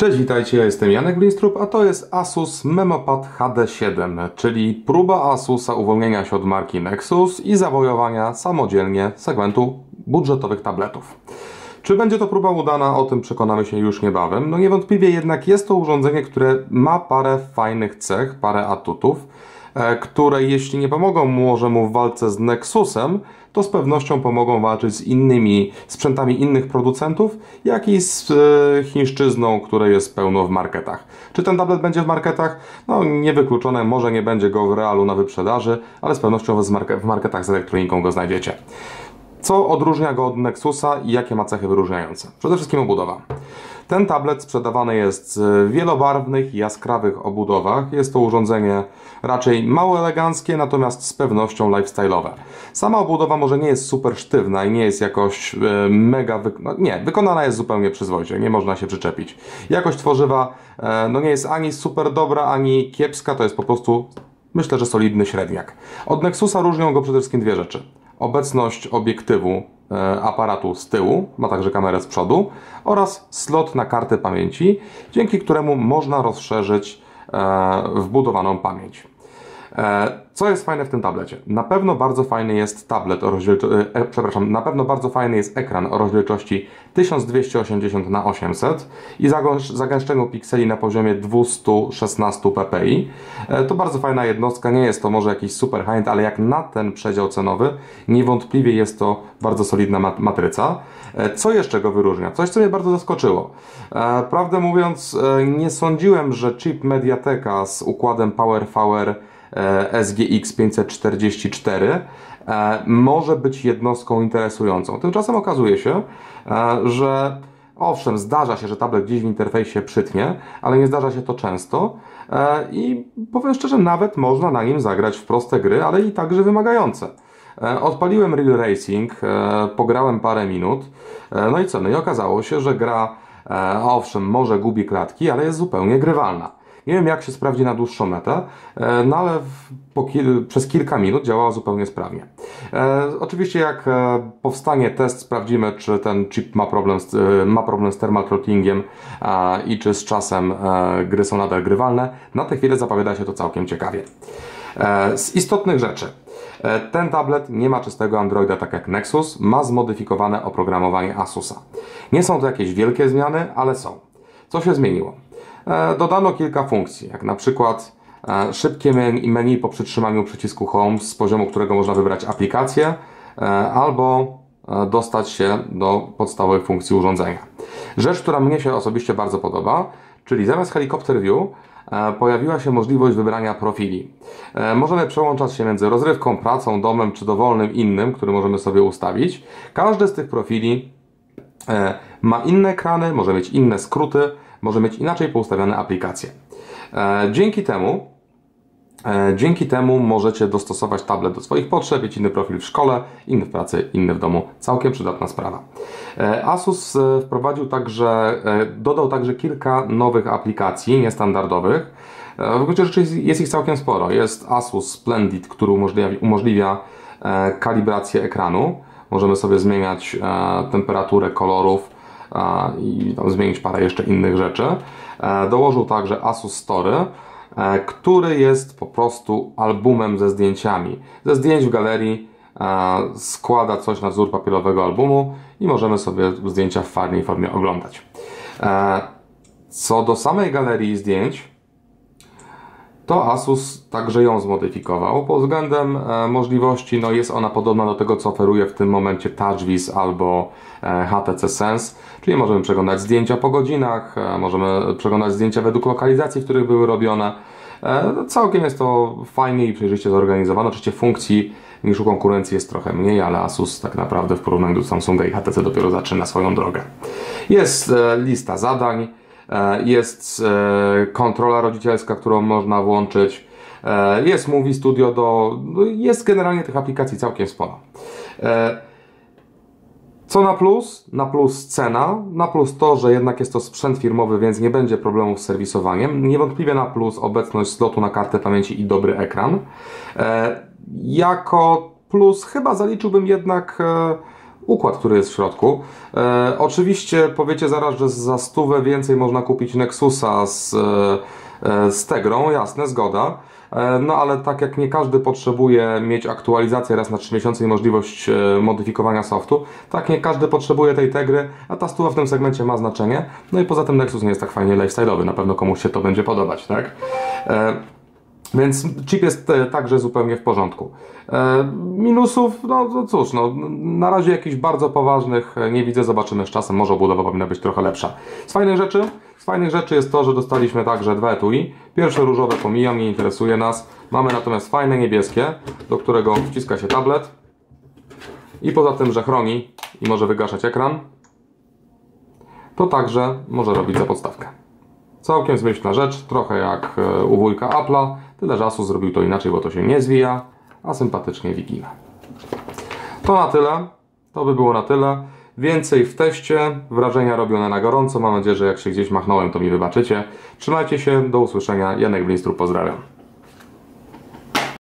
Cześć, witajcie, ja jestem Janek Blistrup, a to jest Asus Memopad HD7, czyli próba Asusa uwolnienia się od marki Nexus i zawojowania samodzielnie segmentu budżetowych tabletów. Czy będzie to próba udana, o tym przekonamy się już niebawem. No niewątpliwie jednak jest to urządzenie, które ma parę fajnych cech, parę atutów, e, które jeśli nie pomogą może mu w walce z Nexusem, to z pewnością pomogą walczyć z innymi sprzętami innych producentów, jak i z e, chińszczyzną, której jest pełno w marketach. Czy ten tablet będzie w marketach? No niewykluczone, może nie będzie go w realu na wyprzedaży, ale z pewnością w marketach z elektroniką go znajdziecie. Co odróżnia go od Nexusa i jakie ma cechy wyróżniające? Przede wszystkim obudowa. Ten tablet sprzedawany jest w wielobarwnych, jaskrawych obudowach. Jest to urządzenie raczej mało eleganckie, natomiast z pewnością lifestyle'owe. Sama obudowa może nie jest super sztywna i nie jest jakoś e, mega... Wy... No, nie, wykonana jest zupełnie przyzwoicie, nie można się przyczepić. Jakość tworzywa e, no nie jest ani super dobra, ani kiepska, to jest po prostu myślę, że solidny średniak. Od Nexusa różnią go przede wszystkim dwie rzeczy obecność obiektywu e, aparatu z tyłu, ma także kamerę z przodu oraz slot na kartę pamięci, dzięki któremu można rozszerzyć e, wbudowaną pamięć. E, co jest fajne w tym tablecie? Na pewno bardzo fajny jest tablet o rozdzielczości, e, przepraszam, na pewno bardzo fajny jest ekran o rozdzielczości 1280 x 800 i zagęszczeniu pikseli na poziomie 216 ppi. E, to bardzo fajna jednostka, nie jest to może jakiś super high ale jak na ten przedział cenowy, niewątpliwie jest to bardzo solidna matryca. E, co jeszcze go wyróżnia? Coś, co mnie bardzo zaskoczyło. E, prawdę mówiąc, nie sądziłem, że chip Mediateka z układem PowerVR E, SGX 544 e, może być jednostką interesującą. Tymczasem okazuje się, e, że Owszem, zdarza się, że tablet gdzieś w interfejsie przytnie, ale nie zdarza się to często i powiem szczerze, nawet można na nim zagrać w proste gry, ale i także wymagające. Odpaliłem Real Racing, pograłem parę minut, no i co? No i okazało się, że gra, owszem, może gubi klatki, ale jest zupełnie grywalna. Nie wiem, jak się sprawdzi na dłuższą metę, e, no ale przez kilka minut działała zupełnie sprawnie. E, oczywiście, jak e, powstanie test, sprawdzimy, czy ten chip ma problem z, e, ma problem z thermal throttlingiem e, i czy z czasem e, gry są nadal grywalne. Na tę chwilę zapowiada się to całkiem ciekawie. Z istotnych rzeczy. Ten tablet nie ma czystego Androida tak jak Nexus, ma zmodyfikowane oprogramowanie Asusa. Nie są to jakieś wielkie zmiany, ale są. Co się zmieniło? E, dodano kilka funkcji, jak na przykład e, szybkie menu po przytrzymaniu przycisku Home, z poziomu którego można wybrać aplikację, e, albo dostać się do podstawowych funkcji urządzenia. Rzecz, która mnie się osobiście bardzo podoba, czyli zamiast Helicopter View pojawiła się możliwość wybrania profili. Możemy przełączać się między rozrywką, pracą, domem czy dowolnym innym, który możemy sobie ustawić. Każdy z tych profili ma inne ekrany, może mieć inne skróty, może mieć inaczej poustawione aplikacje. E, dzięki temu e, Dzięki temu możecie dostosować tablet do swoich potrzeb, mieć inny profil w szkole, inny w pracy, inny w domu. Całkiem przydatna sprawa. E, Asus wprowadził także, dodał także kilka nowych aplikacji niestandardowych. W gruncie rzeczy jest ich całkiem sporo. Jest Asus Splendid, który umożliwia, umożliwia kalibrację ekranu. Możemy sobie zmieniać temperaturę kolorów, i tam zmienić parę jeszcze innych rzeczy. E, dołożył także Asus Story, e, który jest po prostu albumem ze zdjęciami. Ze zdjęć w galerii e, składa coś na wzór papierowego albumu i możemy sobie zdjęcia w fajnej formie oglądać. Co do samej galerii zdjęć, to Asus także ją zmodyfikował. Pod względem e, możliwości no jest ona podobna do tego, co oferuje w tym momencie TouchWiz albo e, HTC Sense, czyli możemy przeglądać zdjęcia po godzinach, e, możemy przeglądać zdjęcia według lokalizacji, w których były robione. No, całkiem jest to fajnie i przejrzyście zorganizowane. Oczywiście funkcji niż u konkurencji jest trochę mniej, ale Asus tak naprawdę w porównaniu do Samsunga i HTC dopiero zaczyna swoją drogę. Jest lista zadań, jest e, kontrola rodzicielska, którą można włączyć, e, jest Movie Studio do, no, jest generalnie tych aplikacji całkiem sporo. Co na plus? Na plus cena, na plus to, że jednak jest to sprzęt firmowy, więc nie będzie problemów z serwisowaniem. Niewątpliwie na plus obecność slotu na kartę pamięci i dobry ekran. Jako plus chyba zaliczyłbym jednak układ, który jest w środku. E, oczywiście powiecie zaraz, że za stówę więcej można kupić Nexusa z, e, z Tegrą, jasne, zgoda. E, no ale tak jak nie każdy potrzebuje mieć aktualizację raz na 3 miesiące i możliwość e, modyfikowania softu, tak nie każdy potrzebuje tej Tegry, a ta stuwa w tym segmencie ma znaczenie. No i poza tym Nexus nie jest tak fajnie lifestyle'owy, na pewno komuś się to będzie podobać, tak? Więc chip jest e, także zupełnie w porządku. E, minusów, no, no cóż, no, na razie jakichś bardzo poważnych e, nie widzę, zobaczymy z czasem, może obudowa powinna być trochę lepsza. Z fajnych rzeczy, z fajnych rzeczy jest to, że dostaliśmy także dwa etui. Pierwsze różowe pomijam, nie interesuje nas. Mamy natomiast fajne niebieskie, do którego wciska się tablet. I poza tym, że chroni i może wygaszać ekran, to także może robić za podstawkę. Całkiem zmyślna rzecz, trochę jak e, u wujka Apple'a, tyle że Asus zrobił to inaczej, bo to się nie zwija, a sympatycznie wigina. To na tyle, to by było na tyle. Więcej w teście, wrażenia robione na gorąco. Mam nadzieję, że jak się gdzieś machnąłem, to mi wybaczycie. Trzymajcie się, do usłyszenia. Janek Blinstrup, pozdrawiam.